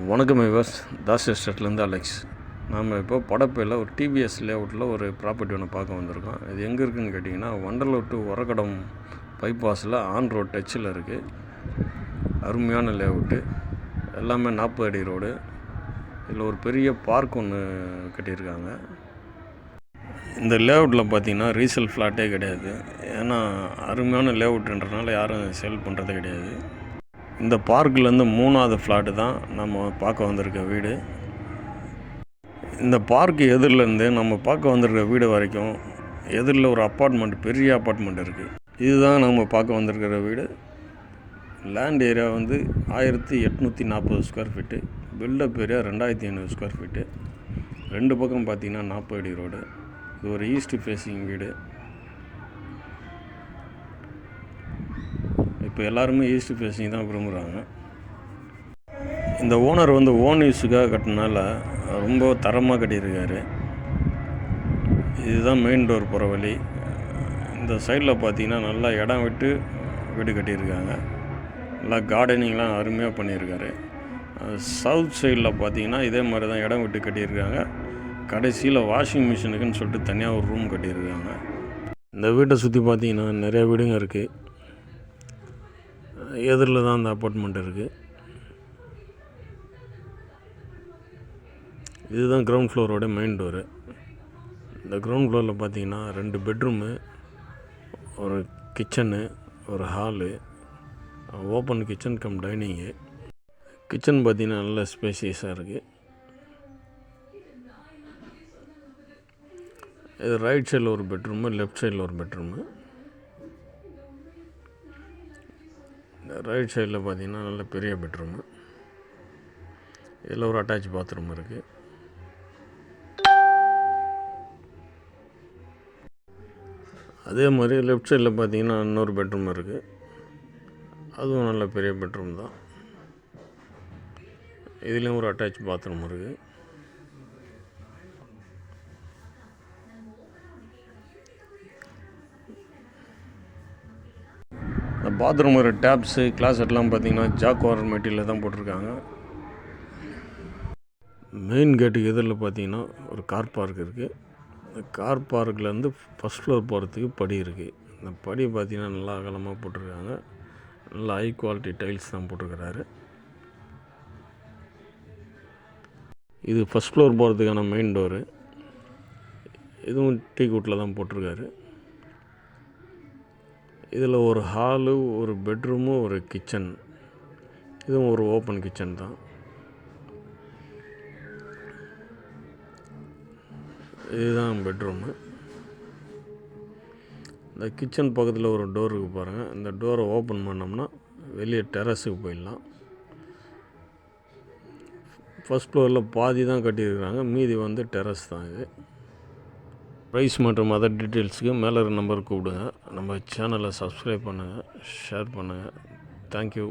வணக்கம் விவாஸ் தாஸ் எஸ்டேட்லேருந்து அலெக்ஸ். நாம் இப்போ படப்பையில் ஒரு டிவிஎஸ் லேஅவுட்டில் ஒரு ப்ராப்பர்ட்டி ஒன்று பார்க்க வந்திருக்கோம். இது எங்கே இருக்குதுன்னு கேட்டிங்கன்னா வண்டலூர் டு உரக்கடம் பைபாஸில் ஆன் ரோட் டச்சில் இருக்குது அருமையான லேஅவுட்டு. எல்லாமே நாற்பது அடி ரோடு. இதில் ஒரு பெரிய பார்க் ஒன்று கட்டியிருக்காங்க. இந்த லேஅவுட்டில் பார்த்தீங்கன்னா ரீசேல் ஃப்ளாட்டே கிடையாது. ஏன்னா அருமையான லேஅவுட்டுன்றனால யாரும் சேல் பண்ணுறது கிடையாது. இந்த பார்க்லேருந்து மூணாவது ஃப்ளாட்டு தான் நம்ம பார்க்க வந்திருக்க வீடு. இந்த பார்க் எதிரிலேருந்து நம்ம பார்க்க வந்திருக்க வீடு வரைக்கும் எதிரில் ஒரு அப்பார்ட்மெண்ட் பெரிய அப்பார்ட்மெண்ட் இருக்குது இதுதான் நம்ம பார்க்க வந்திருக்கிற வீடு. லேண்ட் ஏரியா வந்து ஆயிரத்தி எட்நூற்றி நாற்பது ஸ்கொயர் ஃபீட்டு பில்டப் ஏரியா ரெண்டாயிரத்தி ஐநூறு ஸ்கொயர் ஃபீட்டு ரெண்டு பக்கம் பார்த்திங்கன்னா நாற்பது அடி ரோடு இது ஒரு ஈஸ்ட் ஃபேஸிங் வீடு. இப்போ எல்லாருமே ஈஸ்ட் ஃபேஸிங் தான் விரும்புகிறாங்க இந்த ஓனர் வந்து ஓன் யூஸுக்காக கட்டினால ரொம்ப தரமாக கட்டியிருக்காரு. இதுதான் மெயின் டோர் போகிற வழி. இந்த சைடில் பார்த்தீங்கன்னா நல்லா இடம் விட்டு வீடு கட்டியிருக்காங்க. நல்லா கார்டனிங்லாம் அருமையாக பண்ணியிருக்காரு. சவுத் சைடில் பார்த்தீங்கன்னா இதே மாதிரி தான் இடம் விட்டு கட்டியிருக்காங்க. கடைசியில் வாஷிங் மிஷினுக்குன்னு சொல்லிட்டு தனியாக ஒரு ரூம் கட்டியிருக்காங்க. இந்த வீட்டை சுற்றி பார்த்தீங்கன்னா நிறைய வீடுங்க இருக்குது எதிரில் தான் அந்த அப்பார்ட்மெண்ட் இருக்குது இதுதான் கிரவுண்ட் ஃப்ளோரோட மெயின் டோரு இந்த கிரவுண்ட் ஃப்ளோரில் பார்த்தீங்கன்னா ரெண்டு பெட்ரூமு ஒரு கிச்சனு ஒரு hall open kitchen cum dining kitchen பார்த்தீங்கன்னா நல்ல ஸ்பேசியஸாக இருக்குது இது ரைட் சைடில் ஒரு பெட்ரூமு லெஃப்ட் சைடில் ஒரு பெட்ரூமு ரைட் சைடில் பார்த்திங்கன்னா நல்ல பெரிய பெட்ரூமு இதில் ஒரு அட்டாச் பாத்ரூம் இருக்குது அதே மாதிரி லெஃப்ட் சைடில் பார்த்தீங்கன்னா இன்னொரு பெட்ரூம் இருக்குது அதுவும் நல்ல பெரிய பெட்ரூம் தான். இதுலேயும் ஒரு அட்டாச் பாத்ரூம் இருக்குது இந்த பாத்ரூம் ஒரு டேப்ஸு கிளாசெட்லாம் பார்த்தீங்கன்னா ஜாக்வார் மெட்டீரியல் தான் போட்டிருக்காங்க. மெயின் கேட்டுக்கு எதிரில் பார்த்தீங்கன்னா ஒரு கார் பார்க் இருக்குது இந்த கார் பார்க்லேருந்து ஃபஸ்ட் ஃப்ளோர் போகிறதுக்கு படி இருக்குது இந்த படி பார்த்திங்கன்னா நல்லா அகலமாக போட்டிருக்காங்க. நல்லா ஹை குவாலிட்டி டைல்ஸ் தான் போட்டிருக்கிறாரு. இது ஃபஸ்ட் ஃப்ளோர் போகிறதுக்கான மெயின் டோரு இதுவும் டீ கூட்டில் தான் போட்டிருக்காரு. இதில் ஒரு ஹாலு ஒரு பெட்ரூமு ஒரு கிச்சன் இதுவும் ஒரு ஓப்பன் கிச்சன் தான். இதுதான் பெட்ரூமு இந்த கிச்சன் பக்கத்தில் ஒரு டோர் இருக்குது பாருங்கள் இந்த டோரை ஓப்பன் பண்ணோம்னா வெளியே டெரஸுக்கு போயிடலாம். ஃபஸ்ட் ஃப்ளோரில் பாதி தான் கட்டியிருக்கிறாங்க. மீதி வந்து டெரஸ் தான் இது. ப்ரைஸ் மற்றும் அதர் டீட்டெயில்ஸுக்கு மேலே இருக்க நம்பருக்கு கூப்பிடுங்க. நம்ம சேனலை சப்ஸ்கிரைப் பண்ணுங்கள் ஷேர் பண்ணுங்கள் தேங்க்யூ